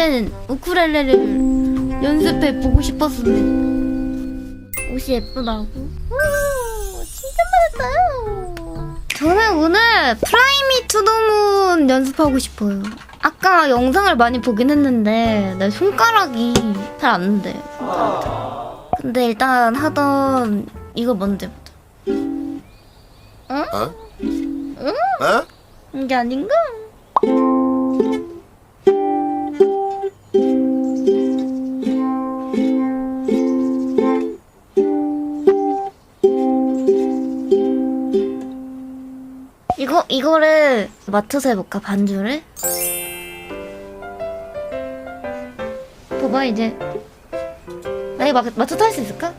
오랜만에 우쿨렐레를 연습해 보고 싶었는데 옷이 예쁘다고? 우, 진짜 많았어요. 저는 오늘 프라이미 투더문 연습하고 싶어요. 아까 영상을 많이 보긴 했는데 내 손가락이 잘 안 돼. 근데 일단 하던 이거 먼저 해보자. 어? 어? 이게 아닌가? 이거 이거를 맞춰서 해볼까 반주를? 봐봐 이제 아니 맞 맞춰서 할수 있을까?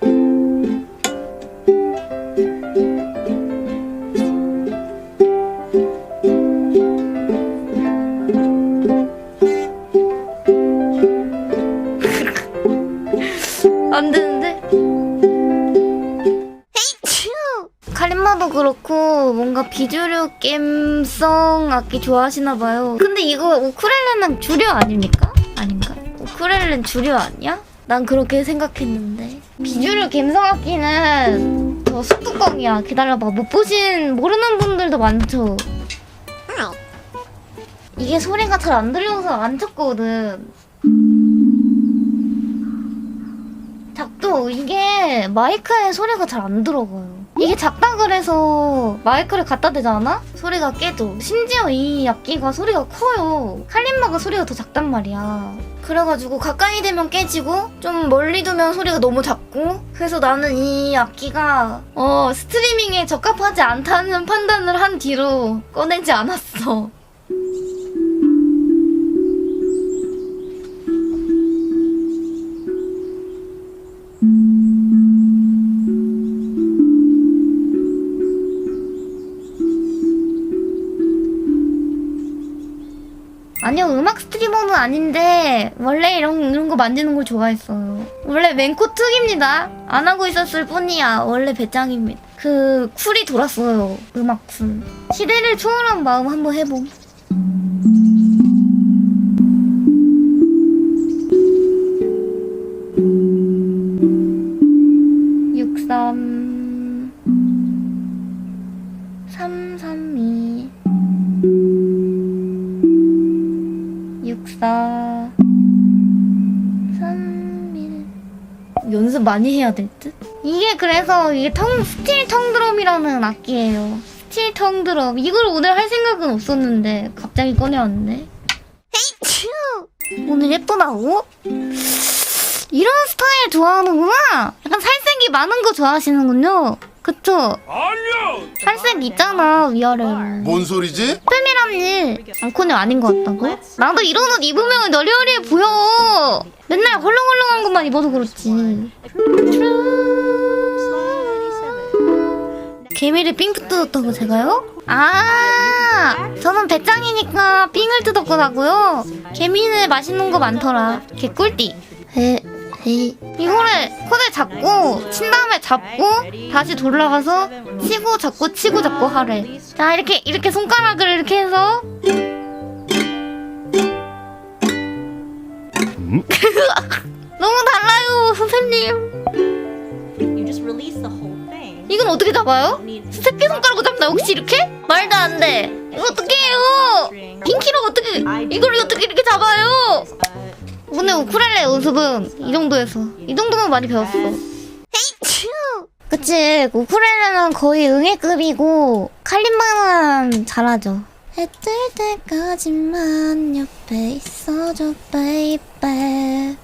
안되 그렇고 뭔가 비주류 겜성 악기 좋아하시나 봐요. 근데 이거 우쿨렐레는 주류 아닙니까? 아닌가? 우쿨렐레는 주류 아니야? 난 그렇게 생각했는데 비주류 갬성 악기는 저 숯뚜껑이야. 기다려봐. 못 보신 모르는 분들도 많죠. 이게 소리가 잘 안 들려서 안 쳤거든. 이게 마이크에 소리가 잘 안 들어가요. 이게 작다 그래서 마이크를 갖다 대잖아? 소리가 깨져. 심지어 이 악기가 소리가 커요. 칼림마가 소리가 더 작단 말이야. 그래가지고 가까이 되면 깨지고 좀 멀리 두면 소리가 너무 작고 그래서 나는 이 악기가 어 스트리밍에 적합하지 않다는 판단을 한 뒤로 꺼내지 않았어. 아니요 음악 스트리머는 아닌데 원래 이런 이런 거 만지는 걸 좋아했어요. 원래 맹코 특입니다. 안 하고 있었을 뿐이야. 원래 배짱입니다. 그 쿨이 돌았어요. 음악 쿨. 시대를 초월한 마음 한번 해봄. 육사 삼일 연습 많이 해야 될 듯? 이게 그래서 이게 텅 스틸 텅드럼이라는 악기예요. 스틸 텅드럼 이걸 오늘 할 생각은 없었는데 갑자기 꺼내왔네. 오늘 예쁘다고? 이런 스타일 좋아하는구나. 약간 살색이 많은 거 좋아하시는군요. 그쵸? 아니요. 살색 있잖아 위아래. 뭔 소리지? 뜸이란 일 앙코님 아닌 것 같다고? 나도 이런 옷 입으면 여리여리해 보여 맨날 헐렁헐렁한 것만 입어서 그렇지 개미를 삥 뜯었다고 제가요? 아 저는 배짱이니까 삥을 뜯었구나고요 개미는 맛있는 거 많더라 개꿀띠 에, 에이. 이거를 손에 잡고 친 다음에 잡고 다시 돌아가서 치고 잡고 치고 잡고 하래 자 이렇게 이렇게 손가락을 이렇게 해서 너무 달라요 선생님. 이건 어떻게 잡아요? 새끼 손가락으로 잡나 혹시 이렇게? 말도 안 돼 이거 어떻게 해요 pin키로 어떻게 이걸 어떻게 우쿨렐레 연습은 이 정도에서. 이 정도면 많이 배웠어. 그치? 우쿨렐레는 거의 응애급이고 칼림마는 잘하죠. 해뜰 때까지만 옆에 있어줘 베이베